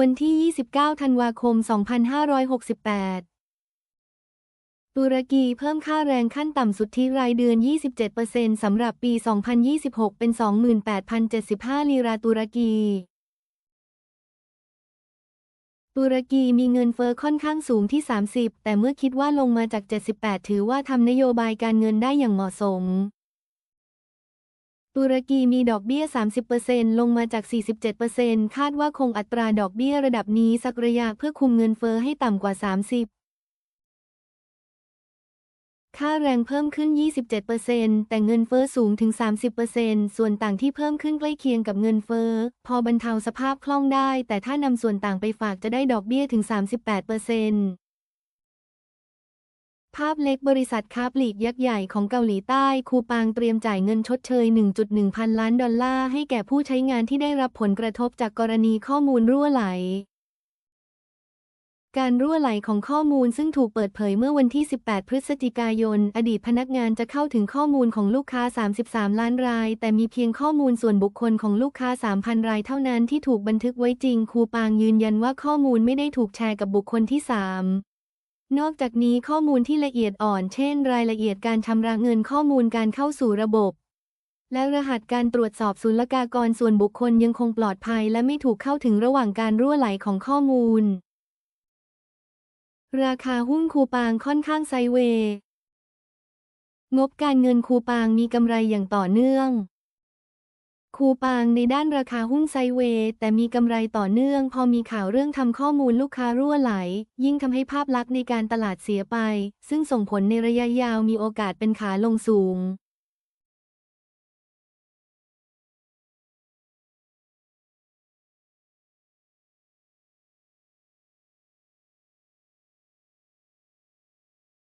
วันที่ 29 ธันวาคม 2568 ตุรกีเพิ่มค่าแรงขั้นต่ำสุทธิรายเดือน 27%สำหรับปี 2026 เป็น 28,075 ลีราตุรกี ตุรกีมีเงินเฟ้อค่อนข้างสูงที่ 30 แต่เมื่อคิดว่าลงมาจาก 78 ถือว่าทำนโยบายการเงินได้อย่างเหมาะสม ตุรกีมีดอกเบี้ย 30%ลงมาจาก 47%คาดว่าคงอัตราดอกเบี้ยระดับนี้สักระยะเพื่อคุมเงินเฟ้อให้ต่ำกว่า 30 ค่าแรงเพิ่มขึ้น 27%แต่เงินเฟ้อสูงถึง 30%ส่วนต่างที่เพิ่มขึ้นใกล้เคียงกับเงินเฟ้อ พอบรรเทาสภาพคล่องได้ แต่ถ้านำส่วนต่างไปฝากจะได้ดอกเบี้ยถึง 38% ภาพเล็กบริษัทค้าปลีกยักษ์ใหญ่ของเกาหลีใต้ คูปางเตรียมจ่ายเงินชดเชย 1.1 พันล้านดอลลาร์ให้แก่ผู้ใช้งานที่ได้รับผลกระทบจากกรณีข้อมูลรั่วไหล การรั่วไหลของข้อมูลซึ่งถูกเปิดเผยเมื่อวันที่ 18 พฤศจิกายน อดีตพนักงานจะเข้าถึงข้อมูลของลูกค้า 33 ล้านราย แต่มีเพียงข้อมูลส่วนบุคคลของลูกค้า 3,000 รายเท่านั้นที่ถูกบันทึกไว้จริง คูปางยืนยันว่าข้อมูลไม่ได้ถูกแชร์กับบุคคลที่ 3 นอกจากนี้ข้อมูลที่ละเอียดอ่อน เช่น รายละเอียดการชำระเงินข้อมูลการเข้าสู่ระบบ และรหัสการตรวจสอบศุลกากรส่วนบุคคลยังคงปลอดภัย และไม่ถูกเข้าถึงระหว่างการรั่วไหลของข้อมูล ราคาหุ้นคูปางค่อนข้างไซเวย์งบการเงินคูปางมีกำไรอย่างต่อเนื่อง คูปางในด้านราคาหุ้นไซเวย์ แต่มีกำไรต่อเนื่อง พอมีข่าวเรื่องทำข้อมูลลูกค้ารั่วไหล ยิ่งทำให้ภาพลักษณ์ในการตลาดเสียไป ซึ่งส่งผลในระยะยาวมีโอกาสเป็นขาลงสูง